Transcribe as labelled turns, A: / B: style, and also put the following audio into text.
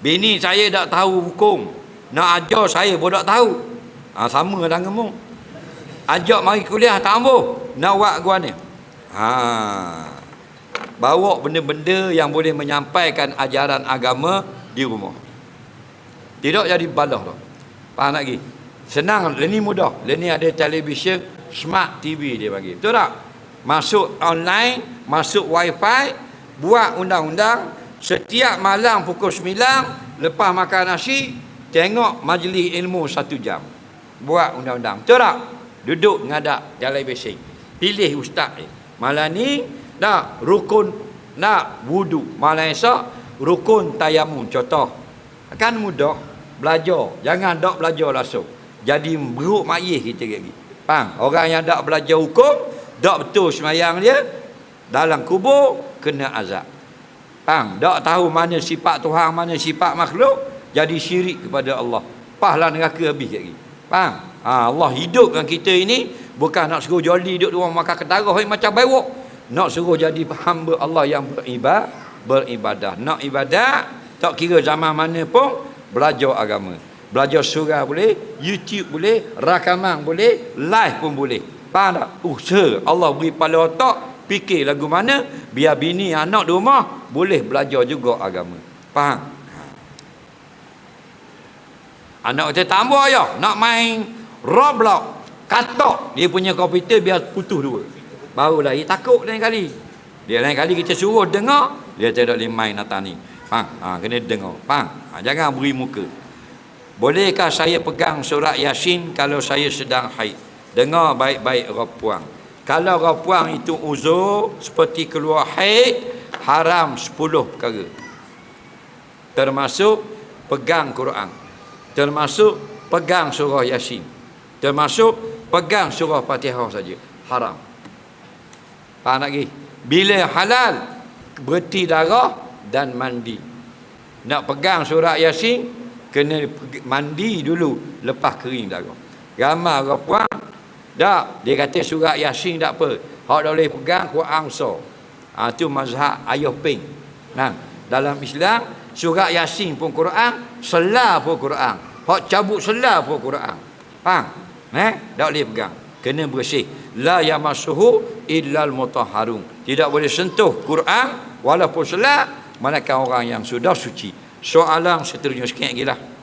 A: Bini saya tak tahu hukum. Nak ajar saya pun tak tahu. Ha, sama dengan kamu. Ajak mari kuliah tak ambuh. Nak buat gua ni. Ha. Bawa benda-benda yang boleh menyampaikan ajaran agama di rumah. Tidak jadi balah tu. Faham lagi? Senang, ini mudah. Ini ada televisyen, smart TV dia bagi. Betul tak? Masuk online, masuk wifi, buat undang-undang, setiap malam pukul 9, lepas makan nasi, tengok majlis ilmu satu jam. Buat undang-undang. Betul tak? Duduk ngadap televisyen. Pilih ustaz ni. Malam ni, nak rukun, nak wudu. Malam esok, rukun tayamum. Contoh. Kan mudah. Belajar. Jangan tak belajar langsung jadi beruk mayih kita lagi. Faham? Orang yang tak belajar hukum, tak betul semayang dia, dalam kubur, kena azab. Faham? Tak tahu mana sifat Tuhan, mana sifat makhluk, jadi syirik kepada Allah. Pahlah neraka habis lagi. Faham? Ha, Allah hidupkan kita ini, bukan nak suruh joli duduk rumah makan ketarah macam bewok. Nak suruh jadi hamba Allah yang beribadah, beribadah. Nak ibadah, tak kira zaman mana pun, belajar agama. Belajar surah boleh, YouTube boleh, rakaman boleh, live pun boleh. Faham tak? Usaha Allah beri pada otak, fikir lagu mana, biar bini anak di rumah boleh belajar juga agama. Faham? Anak kita tambah ya, nak main Roblox, katok dia punya komputer biar putus dua. Barulah dia takut lain kali. Dia lain kali kita suruh dengar, dia tidak boleh main atas ni. Faham? Ha, kena dengar. Faham? Ha, jangan beri muka. Bolehkah saya pegang surat Yasin kalau saya sedang haid? Dengar baik-baik rapuang. Kalau rapuang itu uzur seperti keluar haid, haram 10 perkara. Termasuk pegang Quran. Termasuk pegang surah Yasin. Termasuk pegang surah Fatihah saja. Haram. Faham lagi? Bila halal, berhenti darah dan mandi. Nak pegang surat Yasin, kena mandi dulu lepas kering darah ramai orang puan tak dia kata surat yasin tak apa. Hak boleh pegang Quran so ha, tu mazhab ayah ping. Nah dalam Islam surat yasin pun Quran selah pun Quran. Hak cabut selah pun Quran. Faham? Eh? Tak boleh pegang. Kena bersih. La yamassuhu illal mutahharun. Tidak boleh sentuh Quran walaupun selah manakah orang yang sudah suci. Soalan seterusnya sikit lagi lah